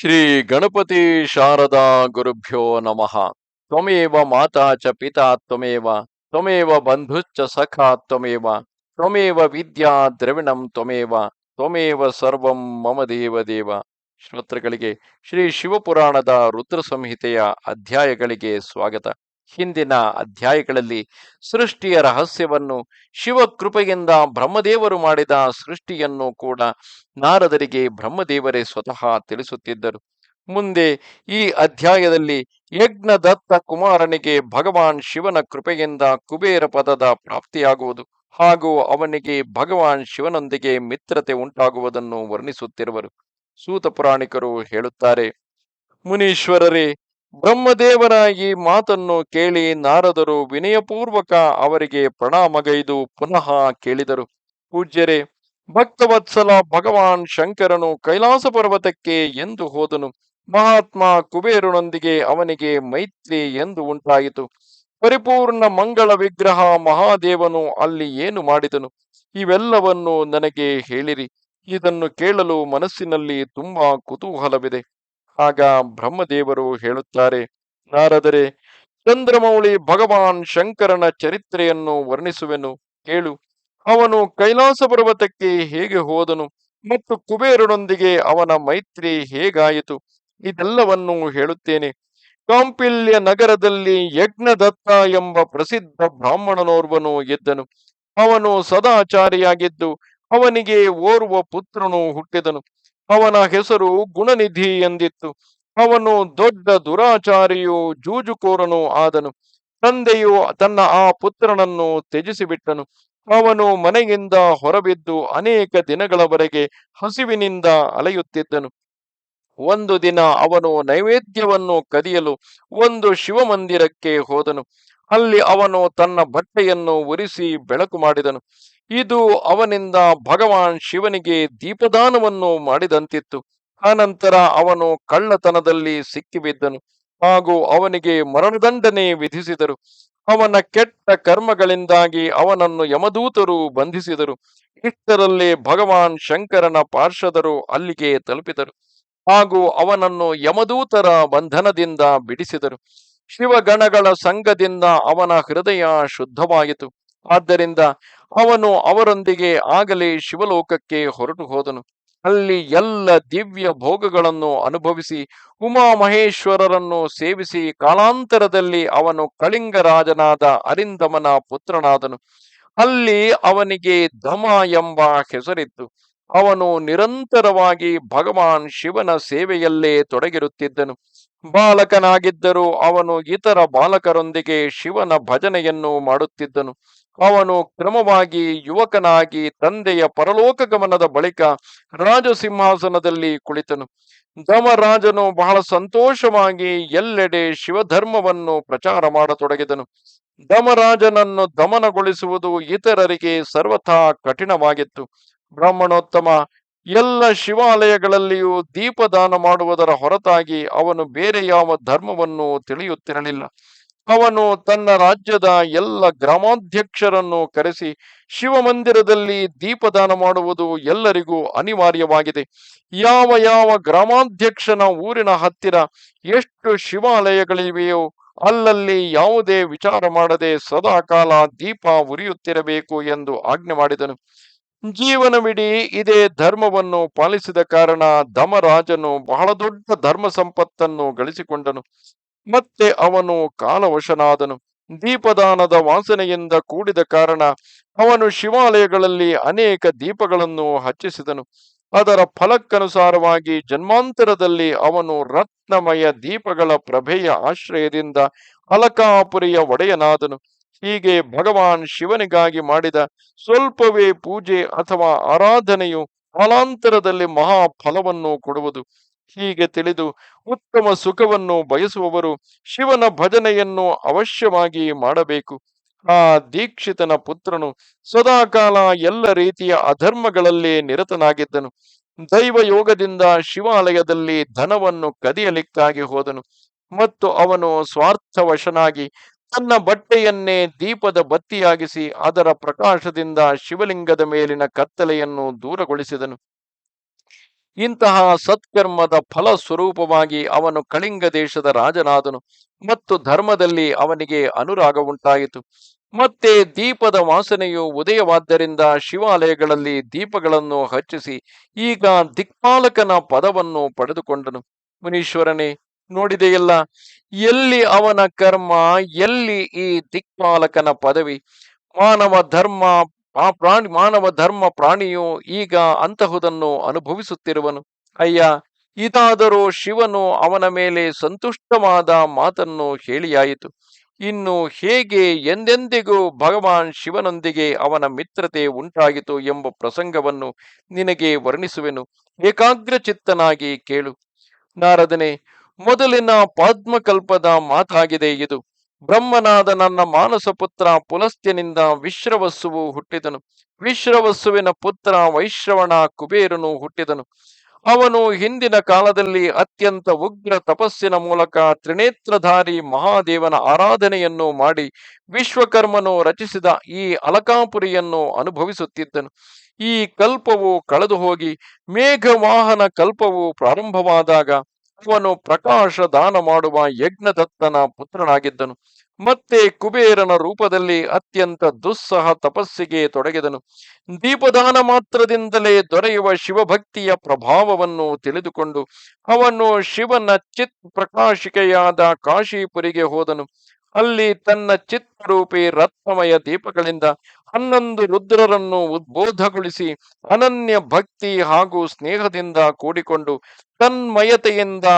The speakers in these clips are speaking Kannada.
ಶ್ರೀ ಗಣಪತಿ ಶಾರದಾ ಗುರುಭ್ಯೋ ನಮಃ. ತ್ವಮೇವ ಮಾತಾ ಚ ಪಿತಾ ತ್ವಮೇವ ತ್ವಮೇವ ಬಂಧುಶ್ಚ ಸಖಾ ತ್ವಮೇವ ತ್ವಮೇವ ವಿದ್ಯಾ ದ್ರವಿಣಂ ತ್ವಮೇವ ತ್ವಮೇವ ಸರ್ವಂ ಮಮ ದೇವ ದೇವ. ಶ್ರೋತೃಗಳಿಗೆ ಶ್ರೀ ಶಿವಪುರಾಣದ ರುದ್ರ ಸಂಹಿತೆಯ ಅಧ್ಯಾಯಗಳಿಗೆ ಸ್ವಾಗತ. ಹಿಂದಿನ ಅಧ್ಯಾಯಗಳಲ್ಲಿ ಸೃಷ್ಟಿಯ ರಹಸ್ಯವನ್ನು ಶಿವಕೃಪೆಯಿಂದ ಬ್ರಹ್ಮದೇವರು ಮಾಡಿದ ಸೃಷ್ಟಿಯನ್ನು ಕೂಡ ನಾರದರಿಗೆ ಬ್ರಹ್ಮದೇವರೇ ಸ್ವತಃ ತಿಳಿಸುತ್ತಿದ್ದರು. ಮುಂದೆ ಈ ಅಧ್ಯಾಯದಲ್ಲಿ ಯಜ್ಞದತ್ತ ಕುಮಾರನಿಗೆ ಭಗವಾನ್ ಶಿವನ ಕೃಪೆಯಿಂದ ಕುಬೇರ ಪದದ ಪ್ರಾಪ್ತಿಯಾಗುವುದು ಹಾಗೂ ಅವನಿಗೆ ಭಗವಾನ್ ಶಿವನೊಂದಿಗೆ ಮಿತ್ರತೆ ಉಂಟಾಗುವುದನ್ನು ವರ್ಣಿಸುತ್ತಿರುವರು. ಸೂತ ಪುರಾಣಿಕರು ಹೇಳುತ್ತಾರೆ, ಮುನೀಶ್ವರರೇ ಬ್ರಹ್ಮದೇವರ ಈ ಮಾತನ್ನು ಕೇಳಿ ನಾರದರು ವಿನಯಪೂರ್ವಕ ಅವರಿಗೆ ಪ್ರಣಾಮಗೈದು ಪುನಃ ಕೇಳಿದರು. ಪೂಜ್ಯರೇ, ಭಕ್ತವತ್ಸಲ ಭಗವಾನ್ ಶಂಕರನು ಕೈಲಾಸ ಪರ್ವತಕ್ಕೆ ಎಂದು ಹೋದನು. ಮಹಾತ್ಮ ಕುಬೇರನೊಂದಿಗೆ ಅವನಿಗೆ ಮೈತ್ರಿ ಎಂದು ಉಂಟಾಯಿತು. ಪರಿಪೂರ್ಣ ಮಂಗಳ ವಿಗ್ರಹ ಮಹಾದೇವನು ಅಲ್ಲಿ ಏನು ಮಾಡಿದನು? ಇವೆಲ್ಲವನ್ನು ನನಗೆ ಹೇಳಿರಿ. ಇದನ್ನು ಕೇಳಲು ಮನಸ್ಸಿನಲ್ಲಿ ತುಂಬಾ ಕುತೂಹಲವಿದೆ. ಆಗ ಬ್ರಹ್ಮದೇವರು ಹೇಳುತ್ತಾರೆ, ನಾರದರೆ, ಚಂದ್ರಮೌಳಿ ಭಗವಾನ್ ಶಂಕರನ ಚರಿತ್ರೆಯನ್ನು ವರ್ಣಿಸುವೆನು, ಕೇಳು, ಅವನು ಕೈಲಾಸ ಪರ್ವತಕ್ಕೆ ಹೇಗೆ ಹೋದನು ಮತ್ತು ಕುಬೇರನೊಂದಿಗೆ ಅವನ ಮೈತ್ರಿ ಹೇಗಾಯಿತು, ಇದೆಲ್ಲವನ್ನು ಹೇಳುತ್ತೇನೆ. ಕಾಂಪಿಲ್ಯ ನಗರದಲ್ಲಿ ಯಜ್ಞದತ್ತ ಎಂಬ ಪ್ರಸಿದ್ಧ ಬ್ರಾಹ್ಮಣನೋರ್ವನು ಎದ್ದನು ಅವನು ಸದಾಚಾರಿಯಾಗಿದ್ದು, ಅವನಿಗೆ ಓರ್ವ ಪುತ್ರನು ಹುಟ್ಟಿದನು. ಅವನ ಹೆಸರು ಗುಣನಿಧಿ ಎಂದಿತ್ತು. ಅವನು ದೊಡ್ಡ ದುರಾಚಾರಿಯೂ ಜೂಜುಕೋರನೂ ಆದನು. ತಂದೆಯು ತನ್ನ ಆ ಪುತ್ರನನ್ನು ತ್ಯಜಿಸಿಬಿಟ್ಟನು. ಅವನು ಮನೆಯಿಂದ ಹೊರಬಿದ್ದು ಅನೇಕ ದಿನಗಳವರೆಗೆ ಹಸಿವಿನಿಂದ ಅಲೆಯುತ್ತಿದ್ದನು. ಒಂದು ದಿನ ಅವನು ನೈವೇದ್ಯವನ್ನು ಕದಿಯಲು ಒಂದು ಶಿವಮಂದಿರಕ್ಕೆ ಹೋದನು. ಅಲ್ಲಿ ಅವನು ತನ್ನ ಬಟ್ಟೆಯನ್ನು ಉರಿಸಿ ಬೆಳಕು ಮಾಡಿದನು. ಇದು ಅವನಿಂದ ಭಗವಾನ್ ಶಿವನಿಗೆ ದೀಪದಾನವನ್ನು ಮಾಡಿದಂತಿತ್ತು. ಆನಂತರ ಅವನು ಕಳ್ಳತನದಲ್ಲಿ ಸಿಕ್ಕಿಬಿದ್ದನು ಹಾಗೂ ಅವನಿಗೆ ಮರಣದಂಡನೆ ವಿಧಿಸಿದರು. ಅವನ ಕೆಟ್ಟ ಕರ್ಮಗಳಿಂದಾಗಿ ಅವನನ್ನು ಯಮದೂತರು ಬಂಧಿಸಿದರು. ಇಷ್ಟರಲ್ಲಿ ಭಗವಾನ್ ಶಂಕರನ ಪಾರ್ಷದರು ಅಲ್ಲಿಗೆ ತಲುಪಿದರು ಹಾಗೂ ಅವನನ್ನು ಯಮದೂತರ ಬಂಧನದಿಂದ ಬಿಡಿಸಿದರು. ಶಿವಗಣಗಳ ಸಂಘದಿಂದ ಅವನ ಹೃದಯ ಶುದ್ಧವಾಯಿತು. ಆದ್ದರಿಂದ ಅವನು ಅವರೊಂದಿಗೆ ಆಗಲೇ ಶಿವಲೋಕಕ್ಕೆ ಹೊರಟು ಹೋದನು. ಅಲ್ಲಿ ಎಲ್ಲ ದಿವ್ಯ ಭೋಗಗಳನ್ನು ಅನುಭವಿಸಿ, ಉಮಾಮಹೇಶ್ವರರನ್ನು ಸೇವಿಸಿ ಕಾಲಾಂತರದಲ್ಲಿ ಅವನು ಕಳಿಂಗರಾಜನಾದ ಅರಿಂದಮನ ಪುತ್ರನಾದನು. ಅಲ್ಲಿ ಅವನಿಗೆ ಧಮ ಎಂಬ ಹೆಸರಿತ್ತು. ಅವನು ನಿರಂತರವಾಗಿ ಭಗವಾನ್ ಶಿವನ ಸೇವೆಯಲ್ಲೇ ತೊಡಗಿರುತ್ತಿದ್ದನು. ಬಾಲಕನಾಗಿದ್ದರೂ ಅವನು ಇತರ ಬಾಲಕರೊಂದಿಗೆ ಶಿವನ ಭಜನೆಯನ್ನು ಮಾಡುತ್ತಿದ್ದನು. ಅವನು ಕ್ರಮವಾಗಿ ಯುವಕನಾಗಿ ತಂದೆಯ ಪರಲೋಕ ಗಮನದ ಬಳಿಕ ರಾಜಸಿಂಹಾಸನದಲ್ಲಿ ಕುಳಿತನು. ಧಮರಾಜನು ಬಹಳ ಸಂತೋಷವಾಗಿ ಎಲ್ಲೆಡೆ ಶಿವಧರ್ಮವನ್ನು ಪ್ರಚಾರ ಮಾಡತೊಡಗಿದನು. ಧಮರಾಜನನ್ನು ದಮನಗೊಳಿಸುವುದು ಇತರರಿಗೆ ಸರ್ವಥಾ ಕಠಿಣವಾಗಿತ್ತು. ಬ್ರಾಹ್ಮಣೋತ್ತಮ, ಎಲ್ಲ ಶಿವಾಲಯಗಳಲ್ಲಿಯೂ ದೀಪದಾನ ಮಾಡುವುದರ ಹೊರತಾಗಿ ಅವನು ಬೇರೆ ಯಾವ ಧರ್ಮವನ್ನು ತಿಳಿಯುತ್ತಿರಲಿಲ್ಲ. ಅವನು ತನ್ನ ರಾಜ್ಯದ ಎಲ್ಲ ಗ್ರಾಮಾಧ್ಯಕ್ಷರನ್ನು ಕರೆಸಿ ಶಿವಮಂದಿರದಲ್ಲಿ ದೀಪದಾನ ಮಾಡುವುದು ಎಲ್ಲರಿಗೂ ಅನಿವಾರ್ಯವಾಗಿದೆ. ಯಾವ ಯಾವ ಗ್ರಾಮಾಧ್ಯಕ್ಷನ ಊರಿನ ಹತ್ತಿರ ಎಷ್ಟು ಶಿವಾಲಯಗಳಿವೆಯೋ ಅಲ್ಲಲ್ಲಿ ಯಾವುದೇ ವಿಚಾರ ಮಾಡದೆ ಸದಾಕಾಲ ದೀಪ ಉರಿಯುತ್ತಿರಬೇಕು ಎಂದು ಆಜ್ಞೆ ಮಾಡಿದನು. ಜೀವನವಿಡೀ ಇದೇ ಧರ್ಮವನ್ನು ಪಾಲಿಸಿದ ಕಾರಣ ಧಮರಾಜನು ಬಹಳ ದೊಡ್ಡ ಧರ್ಮ ಸಂಪತ್ತನ್ನು ಗಳಿಸಿಕೊಂಡನು. ಮತ್ತೆ ಅವನು ಕಾಲವಶನಾದನು. ದೀಪದಾನದ ವಾಸನೆಯಿಂದ ಕೂಡಿದ ಕಾರಣ ಅವನು ಶಿವಾಲಯಗಳಲ್ಲಿ ಅನೇಕ ದೀಪಗಳನ್ನು ಹಚ್ಚಿಸಿದನು. ಅದರ ಫಲಕ್ಕನುಸಾರವಾಗಿ ಜನ್ಮಾಂತರದಲ್ಲಿ ಅವನು ರತ್ನಮಯ ದೀಪಗಳ ಪ್ರಭೆಯ ಆಶ್ರಯದಿಂದ ಅಲಕಾಪುರಿಯ ಒಡೆಯನಾದನು. ಹೀಗೆ ಭಗವಾನ್ ಶಿವನಿಗಾಗಿ ಮಾಡಿದ ಸ್ವಲ್ಪವೇ ಪೂಜೆ ಅಥವಾ ಆರಾಧನೆಯು ಕಾಲಾಂತರದಲ್ಲಿ ಮಹಾ ಫಲವನ್ನು ಕೊಡುವುದು. ಹೀಗೆ ತಿಳಿದು ಉತ್ತಮ ಸುಖವನ್ನು ಬಯಸುವವರು ಶಿವನ ಭಜನೆಯನ್ನು ಅವಶ್ಯವಾಗಿ ಮಾಡಬೇಕು. ಆ ದೀಕ್ಷಿತನ ಪುತ್ರನು ಸದಾಕಾಲ ಎಲ್ಲ ರೀತಿಯ ಅಧರ್ಮಗಳಲ್ಲಿ ನಿರತನಾಗಿದ್ದನು. ದೈವ ಯೋಗದಿಂದ ಶಿವಾಲಯದಲ್ಲಿ ಧನವನ್ನು ಕದಿಯಲಿಕ್ಕಾಗಿ ಹೋದನು. ಮತ್ತು ಅವನು ಸ್ವಾರ್ಥವಶನಾಗಿ ತನ್ನ ಬಟ್ಟೆಯನ್ನೇ ದೀಪದ ಬತ್ತಿಯಾಗಿಸಿ ಅದರ ಪ್ರಕಾಶದಿಂದ ಶಿವಲಿಂಗದ ಮೇಲಿನ ಕತ್ತಲೆಯನ್ನು ದೂರಗೊಳಿಸಿದನು. ಇಂತಹ ಸತ್ಕರ್ಮದ ಫಲ ಸ್ವರೂಪವಾಗಿ ಅವನು ಕಳಿಂಗ ದೇಶದ ರಾಜನಾದನು ಮತ್ತು ಧರ್ಮದಲ್ಲಿ ಅವನಿಗೆ ಅನುರಾಗ ಉಂಟಾಯಿತು. ಮತ್ತೆ ದೀಪದ ವಾಸನೆಯು ಉದಯವಾದ್ದರಿಂದ ಶಿವಾಲಯಗಳಲ್ಲಿ ದೀಪಗಳನ್ನು ಹಚ್ಚಿಸಿ ಈಗ ದಿಕ್ಪಾಲಕನ ಪದವನ್ನು ಪಡೆದುಕೊಂಡನು. ಮುನೀಶ್ವರನೇ ನೋಡಿದೆಯಲ್ಲ? ಎಲ್ಲಿ ಅವನ ಕರ್ಮ, ಎಲ್ಲಿ ಈ ದಿಕ್ಪಾಲಕನ ಪದವಿ? ಮಾನವ ಧರ್ಮ, ಆ ಪ್ರಾಣಿ, ಮಾನವ ಧರ್ಮ ಪ್ರಾಣಿಯು ಈಗ ಅಂತಹುದನ್ನು ಅನುಭವಿಸುತ್ತಿರುವನು. ಅಯ್ಯ, ಇದಾದರೂ ಶಿವನು ಅವನ ಮೇಲೆ ಸಂತುಷ್ಟವಾದ ಮಾತನ್ನು ಹೇಳಿಯಾಯಿತು. ಇನ್ನು ಹೇಗೆ ಎಂದೆಂದಿಗೂ ಭಗವಾನ್ ಶಿವನೊಂದಿಗೆ ಅವನ ಮಿತ್ರತೆ ಉಂಟಾಗಿತು ಎಂಬ ಪ್ರಸಂಗವನ್ನು ನಿನಗೆ ವರ್ಣಿಸುವೆನು. ಏಕಾಗ್ರ ಚಿತ್ತನಾಗಿ ಕೇಳು. ನಾರದನೆ ಮೊದಲಿನ ಪದ್ಮಕಲ್ಪದ ಮಾತಾಗಿದೆ ಇದು. ಬ್ರಹ್ಮನಾದ ನನ್ನ ಮಾನಸ ಪುತ್ರ ಪುಲಸ್ತ್ಯನಿಂದ ವಿಶ್ರವಸ್ಸುವು ಹುಟ್ಟಿದನು. ವಿಶ್ರವಸ್ಸುವಿನ ಪುತ್ರ ವೈಶ್ರವಣ ಕುಬೇರನು ಹುಟ್ಟಿದನು. ಅವನು ಹಿಂದಿನ ಕಾಲದಲ್ಲಿ ಅತ್ಯಂತ ಉಗ್ರ ತಪಸ್ಸಿನ ಮೂಲಕ ತ್ರಿನೇತ್ರಧಾರಿ ಮಹಾದೇವನ ಆರಾಧನೆಯನ್ನು ಮಾಡಿ ವಿಶ್ವಕರ್ಮನು ರಚಿಸಿದ ಈ ಅಲಕಾಪುರಿಯನ್ನು ಅನುಭವಿಸುತ್ತಿದ್ದನು. ಈ ಕಲ್ಪವು ಕಳೆದು ಹೋಗಿ ಮೇಘವಾಹನ ಕಲ್ಪವು ಪ್ರಾರಂಭವಾದಾಗ ಅವನು ಪ್ರಕಾಶ ದಾನ ಮಾಡುವ ಯಜ್ಞದತ್ತನ ಪುತ್ರನಾಗಿದ್ದನು. ಮತ್ತೆ ಕುಬೇರನ ರೂಪದಲ್ಲಿ ಅತ್ಯಂತ ದುಸ್ಸಹ ತಪಸ್ಸಿಗೆ ತೊಡಗಿದನು. ದೀಪದಾನ ಮಾತ್ರದಿಂದಲೇ ದೊರೆಯುವ ಶಿವಭಕ್ತಿಯ ಪ್ರಭಾವವನ್ನು ತಿಳಿದುಕೊಂಡು ಅವನು ಶಿವನ ಚಿತ್ ಪ್ರಕಾಶಿಕೆಯಾದ ಕಾಶಿಪುರಿಗೆ ಹೋದನು. ಅಲ್ಲಿ ತನ್ನ ಚಿತ್ರರೂಪಿ ರತ್ನಮಯ ದೀಪಗಳಿಂದ ಹನ್ನೊಂದು ರುದ್ರರನ್ನು ಉದ್ಬೋಧಗೊಳಿಸಿ ಅನನ್ಯ ಭಕ್ತಿ ಹಾಗೂ ಸ್ನೇಹದಿಂದ ಕೂಡಿಕೊಂಡು ತನ್ಮಯತೆಯಿಂದ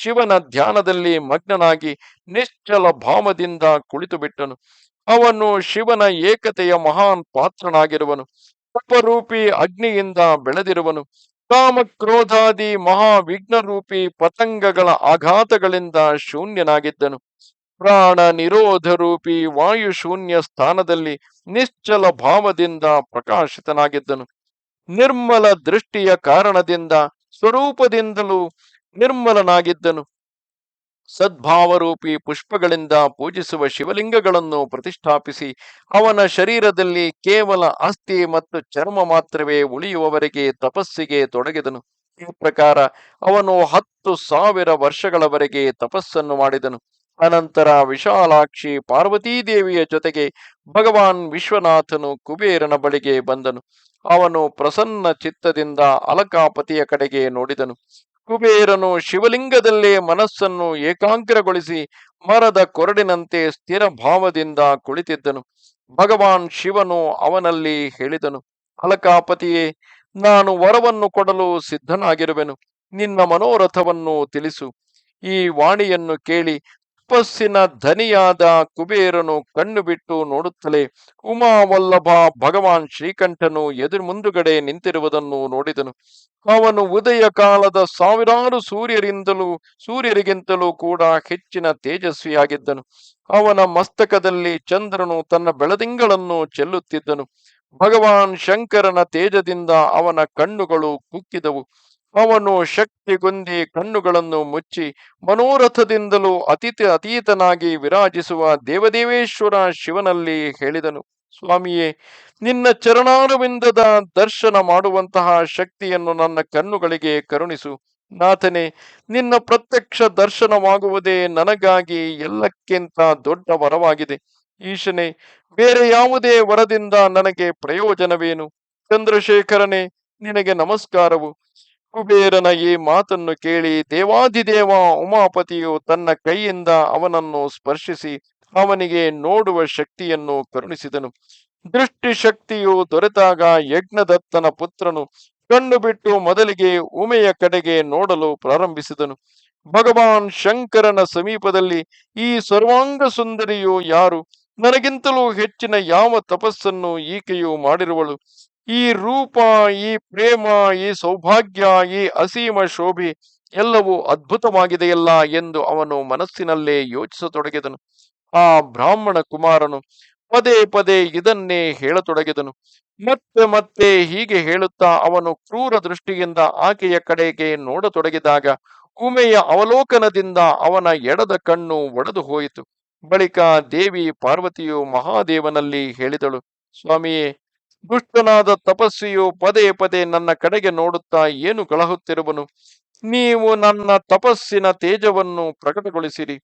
ಶಿವನ ಧ್ಯಾನದಲ್ಲಿ ಮಗ್ನನಾಗಿ ನಿಶ್ಚಲ ಭಾವದಿಂದ ಕುಳಿತು ಬಿಟ್ಟನು ಅವನು ಶಿವನ ಏಕತೆಯ ಮಹಾನ್ ಪಾತ್ರನಾಗಿರುವನು. ಉಪರೂಪಿ ಅಗ್ನಿಯಿಂದ ಬೆಳೆದಿರುವನು. ಕಾಮಕ್ರೋಧಾದಿ ಮಹಾ ವಿಘ್ನರೂಪಿ ಪತಂಗಗಳ ಆಘಾತಗಳಿಂದ ಶೂನ್ಯನಾಗಿದ್ದನು. ಪ್ರಾಣ ನಿರೋಧ ರೂಪಿ ವಾಯು ಶೂನ್ಯ ಸ್ಥಾನದಲ್ಲಿ ನಿಶ್ಚಲ ಭಾವದಿಂದ ಪ್ರಕಾಶಿತನಾಗಿದ್ದನು. ನಿರ್ಮಲ ದೃಷ್ಟಿಯ ಕಾರಣದಿಂದ, ಸ್ವರೂಪದಿಂದಲೂ ನಿರ್ಮಲನಾಗಿದ್ದನು. ಸದ್ಭಾವರೂಪಿ ಪುಷ್ಪಗಳಿಂದ ಪೂಜಿಸುವ ಶಿವಲಿಂಗಗಳನ್ನು ಪ್ರತಿಷ್ಠಾಪಿಸಿ, ಅವನ ಶರೀರದಲ್ಲಿ ಕೇವಲ ಅಸ್ಥಿ ಮತ್ತು ಚರ್ಮ ಮಾತ್ರವೇ ಉಳಿಯುವವರೆಗೆ ತಪಸ್ಸಿಗೆ ತೊಡಗಿದನು. ಈ ಪ್ರಕಾರ ಅವನು ಹತ್ತು ಸಾವಿರ ವರ್ಷಗಳವರೆಗೆ ತಪಸ್ಸನ್ನು ಮಾಡಿದನು. ಅನಂತರ ವಿಶಾಲಾಕ್ಷಿ ಪಾರ್ವತೀದೇವಿಯ ಜೊತೆಗೆ ಭಗವಾನ್ ವಿಶ್ವನಾಥನು ಕುಬೇರನ ಬಳಿಗೆ ಬಂದನು. ಅವನು ಪ್ರಸನ್ನ ಚಿತ್ತದಿಂದ ಅಲಕಾಪತಿಯ ಕಡೆಗೆ ನೋಡಿದನು. ಕುಬೇರನು ಶಿವಲಿಂಗದಲ್ಲೇ ಮನಸ್ಸನ್ನು ಏಕಾಂಗ್ರಗೊಳಿಸಿ ಮರದ ಕೊರಡಿನಂತೆ ಸ್ಥಿರ ಭಾವದಿಂದ ಕುಳಿತಿದ್ದನು. ಭಗವಾನ್ ಶಿವನು ಅವನಲ್ಲಿ ಹೇಳಿದನು, ಅಲಕಾಪತಿಯೇ, ನಾನು ವರವನ್ನು ಕೊಡಲು ಸಿದ್ಧನಾಗಿರುವೆನು. ನಿನ್ನ ಮನೋರಥವನ್ನು ತಿಳಿಸು. ಈ ವಾಣಿಯನ್ನು ಕೇಳಿ ತಪಸ್ಸಿನ ಧನಿಯಾದ ಕುಬೇರನು ಕಣ್ಣು ಬಿಟ್ಟು ನೋಡುತ್ತಲೇ ಉಮಾವಲ್ಲಭ ಭಗವಾನ್ ಶ್ರೀಕಂಠನು ಎದುರು ಮುಂದುಗಡೆ ನಿಂತಿರುವುದನ್ನು ನೋಡಿದನು. ಅವನು ಉದಯ ಕಾಲದ ಸಾವಿರಾರು ಸೂರ್ಯರಿಂದಲೂ, ಸೂರ್ಯರಿಗಿಂತಲೂ ಕೂಡ ಹೆಚ್ಚಿನ ತೇಜಸ್ವಿಯಾಗಿದ್ದನು. ಅವನ ಮಸ್ತಕದಲ್ಲಿ ಚಂದ್ರನು ತನ್ನ ಬೆಳದಿಂಗಳನ್ನು ಚೆಲ್ಲುತ್ತಿದ್ದನು. ಭಗವಾನ್ ಶಂಕರನ ತೇಜದಿಂದ ಅವನ ಕಣ್ಣುಗಳು ಕುಕ್ಕಿದವು. ಅವನು ಶಕ್ತಿಗೊಂದಿ ಕಣ್ಣುಗಳನ್ನು ಮುಚ್ಚಿ ಮನೋರಥದಿಂದಲೂ ಅತೀತ ಅತೀತನಾಗಿ ವಿರಾಜಿಸುವ ದೇವದೇವೇಶ್ವರ ಶಿವನಲ್ಲಿ ಹೇಳಿದನು, ಸ್ವಾಮಿಯೇ, ನಿನ್ನ ಚರಣಾರವಿಂದದ ದರ್ಶನ ಮಾಡುವಂತಹ ಶಕ್ತಿಯನ್ನು ನನ್ನ ಕಣ್ಣುಗಳಿಗೆ ಕರುಣಿಸು. ನಾಥನೆ, ನಿನ್ನ ಪ್ರತ್ಯಕ್ಷ ದರ್ಶನವಾಗುವುದೇ ನನಗಾಗಿ ಎಲ್ಲಕ್ಕಿಂತ ದೊಡ್ಡ ವರವಾಗಿದೆ. ಈಶನೇ, ಬೇರೆ ಯಾವುದೇ ವರದಿಂದ ನನಗೆ ಪ್ರಯೋಜನವೇನು? ಚಂದ್ರಶೇಖರನೇ, ನಿನಗೆ ನಮಸ್ಕಾರವು. ಕುಬೇರನ ಈ ಮಾತನ್ನು ಕೇಳಿ, ದೇವಾದಿದೇವ ಉಮಾಪತಿಯು ತನ್ನ ಕೈಯಿಂದ ಅವನನ್ನು ಸ್ಪರ್ಶಿಸಿ ಅವನಿಗೆ ನೋಡುವ ಶಕ್ತಿಯನ್ನು ಕರುಣಿಸಿದನು. ದೃಷ್ಟಿ ಶಕ್ತಿಯು ದೊರೆತಾಗ ಯಜ್ಞದತ್ತನ ಪುತ್ರನು ಕಣ್ಣು ಬಿಟ್ಟು ಮೊದಲಿಗೆ ಉಮೆಯ ಕಡೆಗೆ ನೋಡಲು ಪ್ರಾರಂಭಿಸಿದನು. ಭಗವಾನ್ ಶಂಕರನ ಸಮೀಪದಲ್ಲಿ ಈ ಸರ್ವಾಂಗ ಸುಂದರಿಯು ಯಾರು? ನನಗಿಂತಲೂ ಹೆಚ್ಚಿನ ಯಾವ ತಪಸ್ಸನ್ನು ಈಕೆಯು ಮಾಡಿರುವಳು? ಈ ರೂಪ, ಈ ಪ್ರೇಮ, ಈ ಸೌಭಾಗ್ಯ, ಈ ಅಸೀಮ ಶೋಭೆ ಎಲ್ಲವೂ ಅದ್ಭುತವಾಗಿದೆಯಲ್ಲ ಎಂದು ಅವನು ಮನಸ್ಸಿನಲ್ಲೇ ಯೋಚಿಸತೊಡಗಿದನು. ಆ ಬ್ರಾಹ್ಮಣ ಕುಮಾರನು ಪದೇ ಪದೇ ಇದನ್ನೇ ಹೇಳತೊಡಗಿದನು. ಮತ್ತೆ ಮತ್ತೆ ಹೀಗೆ ಹೇಳುತ್ತಾ ಅವನು ಕ್ರೂರ ದೃಷ್ಟಿಯಿಂದ ಆಕೆಯ ಕಡೆಗೆ ನೋಡತೊಡಗಿದಾಗ ಉಮೆಯ ಅವಲೋಕನದಿಂದ ಅವನ ಎಡದ ಕಣ್ಣು ಒಡೆದು ಹೋಯಿತು. ಬಳಿಕ ದೇವಿ ಪಾರ್ವತಿಯು ಮಹಾದೇವನಲ್ಲಿ ಹೇಳಿದಳು, ಸ್ವಾಮಿಯೇ ದುಷ್ಟನಾದ ತಪಸ್ವಿಯು ಪದೇ ಪದೇ ನನ್ನ ಕಡೆಗೆ ನೋಡುತ್ತಾ ಏನು ಕಳಹುತ್ತಿರುವನು? ನೀವು ನನ್ನ ತಪಸ್ಸಿನ ತೇಜವನ್ನು ಪ್ರಕಟಗೊಳಿಸಿರಿ.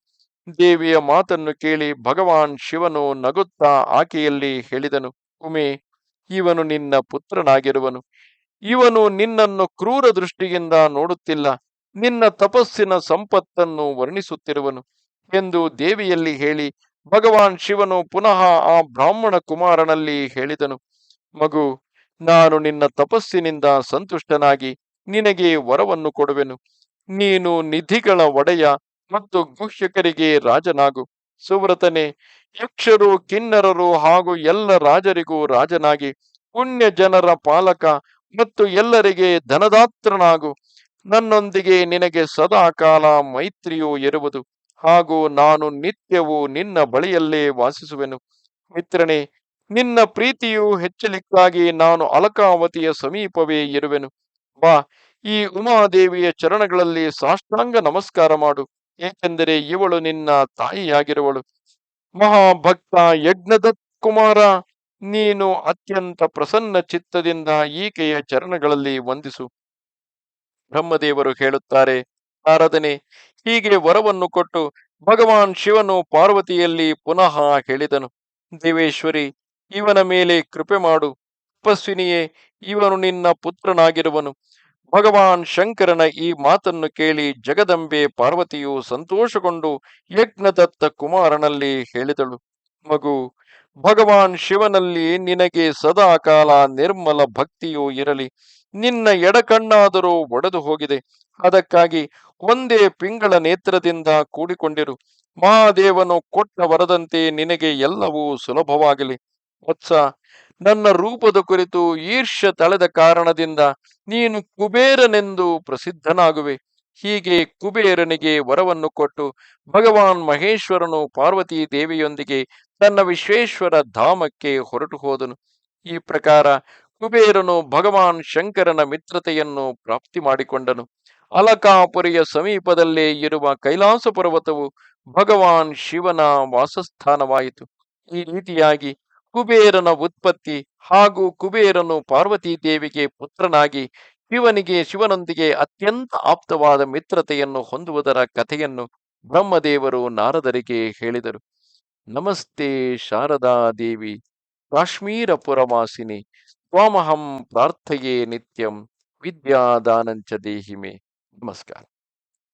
ದೇವಿಯ ಮಾತನ್ನು ಕೇಳಿ ಭಗವಾನ್ ಶಿವನು ನಗುತ್ತಾ ಆಕೆಯಲ್ಲಿ ಹೇಳಿದನು, ಉಮೆ, ಇವನು ನಿನ್ನ ಪುತ್ರನಾಗಿರುವನು. ಇವನು ನಿನ್ನನ್ನು ಕ್ರೂರ ದೃಷ್ಟಿಯಿಂದ ನೋಡುತ್ತಿಲ್ಲ. ನಿನ್ನ ತಪಸ್ಸಿನ ಸಂಪತ್ತನ್ನು ವರ್ಣಿಸುತ್ತಿರುವನು ಎಂದು ದೇವಿಯಲ್ಲಿ ಹೇಳಿ ಭಗವಾನ್ ಶಿವನು ಪುನಃ ಆ ಬ್ರಾಹ್ಮಣ ಕುಮಾರನಲ್ಲಿ ಹೇಳಿದನು. ಮಗು, ನಾನು ನಿನ್ನ ತಪಸ್ಸಿನಿಂದ ಸಂತುಷ್ಟನಾಗಿ ನಿನಗೆ ವರವನ್ನು ಕೊಡುವೆನು. ನೀನು ನಿಧಿಗಳ ಒಡೆಯ ಮತ್ತು ಗುಹ್ಯಕರಿಗೆ ರಾಜನಾಗು. ಸುವ್ರತನೆ, ಯಕ್ಷರು, ಕಿನ್ನರರು ಹಾಗೂ ಎಲ್ಲ ರಾಜರಿಗೂ ರಾಜನಾಗಿ ಪುಣ್ಯ ಜನರ ಪಾಲಕ ಮತ್ತು ಎಲ್ಲರಿಗೆ ಧನದಾತ್ರನಾಗು ನನ್ನೊಂದಿಗೆ ನಿನಗೆ ಸದಾ ಕಾಲ ಮೈತ್ರಿಯು ಇರುವುದು ಹಾಗೂ ನಾನು ನಿತ್ಯವೂ ನಿನ್ನ ಬಳಿಯಲ್ಲೇ ವಾಸಿಸುವೆನು. ಮಿತ್ರನೇ ನಿನ್ನ ಪ್ರೀತಿಯು ಹೆಚ್ಚಲಿಕ್ಕಾಗಿ ನಾನು ಅಲಕಾವತಿಯ ಸಮೀಪವೇ ಇರುವೆನು. ಬಾ, ಈ ಉಮಾದೇವಿಯ ಚರಣಗಳಲ್ಲಿ ಸಾಷ್ಟಾಂಗ ನಮಸ್ಕಾರ ಮಾಡು, ಏಕೆಂದರೆ ಇವಳು ನಿನ್ನ ತಾಯಿಯಾಗಿರುವಳು. ಮಹಾಭಕ್ತ ಯಜ್ಞದತ್ ಕುಮಾರ ನೀನು ಅತ್ಯಂತ ಪ್ರಸನ್ನ ಚಿತ್ತದಿಂದ ಈಕೆಯ ಚರಣಗಳಲ್ಲಿ ವಂದಿಸು. ಬ್ರಹ್ಮದೇವರು ಹೇಳುತ್ತಾರೆ, ಆರಾಧನೆ, ಹೀಗೆ ವರವನ್ನು ಕೊಟ್ಟು ಭಗವಾನ್ ಶಿವನು ಪಾರ್ವತಿಯಲ್ಲಿ ಪುನಃ ಹೇಳಿದನು. ದೇವೇಶ್ವರಿ ಇವನ ಮೇಲೆ ಕೃಪೆ ಮಾಡು. ತಪಸ್ವಿನಿಯೇ, ಇವನು ನಿನ್ನ ಪುತ್ರನಾಗಿರುವನು. ಭಗವಾನ್ ಶಂಕರನ ಈ ಮಾತನ್ನು ಕೇಳಿ ಜಗದಂಬೆ ಪಾರ್ವತಿಯು ಸಂತೋಷಗೊಂಡು ಯಜ್ಞದತ್ತ ಕುಮಾರನಲ್ಲಿ ಹೇಳಿದಳು. ಮಗು, ಭಗವಾನ್ ಶಿವನಲ್ಲಿ ನಿನಗೆ ಸದಾಕಾಲ ನಿರ್ಮಲ ಭಕ್ತಿಯೂ ಇರಲಿ. ನಿನ್ನ ಎಡಕಣ್ಣಾದರೂ ಒಡೆದು ಹೋಗಿದೆ. ಅದಕ್ಕಾಗಿ ಒಂದೇ ಪಿಂಗಳ ನೇತ್ರದಿಂದ ಕೂಡಿಕೊಂಡಿರು. ಮಹಾದೇವನು ಕೊಟ್ಟ ವರದಂತೆ ನಿನಗೆ ಎಲ್ಲವೂ ಸುಲಭವಾಗಲಿ. ವತ್ಸ ನನ್ನ ರೂಪದ ಕುರಿತು ಈರ್ಷ್ಯ ತಳೆದ ಕಾರಣದಿಂದ ನೀನು ಕುಬೇರನೆಂದು ಪ್ರಸಿದ್ಧನಾಗುವೆ. ಹೀಗೆ ಕುಬೇರನಿಗೆ ವರವನ್ನು ಕೊಟ್ಟು ಭಗವಾನ್ ಮಹೇಶ್ವರನು ಪಾರ್ವತಿ ದೇವಿಯೊಂದಿಗೆ ತನ್ನ ವಿಶ್ವೇಶ್ವರ ಧಾಮಕ್ಕೆ ಹೊರಟು ಹೋದನು. ಈ ಪ್ರಕಾರ ಕುಬೇರನು ಭಗವಾನ್ ಶಂಕರನ ಮಿತ್ರತೆಯನ್ನು ಪ್ರಾಪ್ತಿ ಮಾಡಿಕೊಂಡನು. ಅಲಕಾಪುರಿಯ ಸಮೀಪದಲ್ಲೇ ಇರುವ ಕೈಲಾಸ ಪರ್ವತವು ಭಗವಾನ್ ಶಿವನ ವಾಸಸ್ಥಾನವಾಯಿತು. ಈ ರೀತಿಯಾಗಿ ಕುಬೇರನ ಉತ್ಪತ್ತಿ ಹಾಗೂ ಕುಬೇರನು ಪಾರ್ವತಿ ದೇವಿಗೆ ಪುತ್ರನಾಗಿ ಶಿವನಿಗೆ ಶಿವನೊಂದಿಗೆ ಅತ್ಯಂತ ಆಪ್ತವಾದ ಮಿತ್ರತೆಯನ್ನು ಹೊಂದುವುದರ ಕಥೆಯನ್ನು ಬ್ರಹ್ಮದೇವರು ನಾರದರಿಗೆ ಹೇಳಿದರು. ನಮಸ್ತೆ ಶಾರದಾ ದೇವಿ ಕಾಶ್ಮೀರ ಪುರವಾಸಿನಿ ತ್ವಾಮಹಂ ಪ್ರಾರ್ಥೆಯೇ ನಿತ್ಯಂ ವಿದ್ಯಾದಾನಂಚ ದೇಹಿಮೆ. ನಮಸ್ಕಾರ.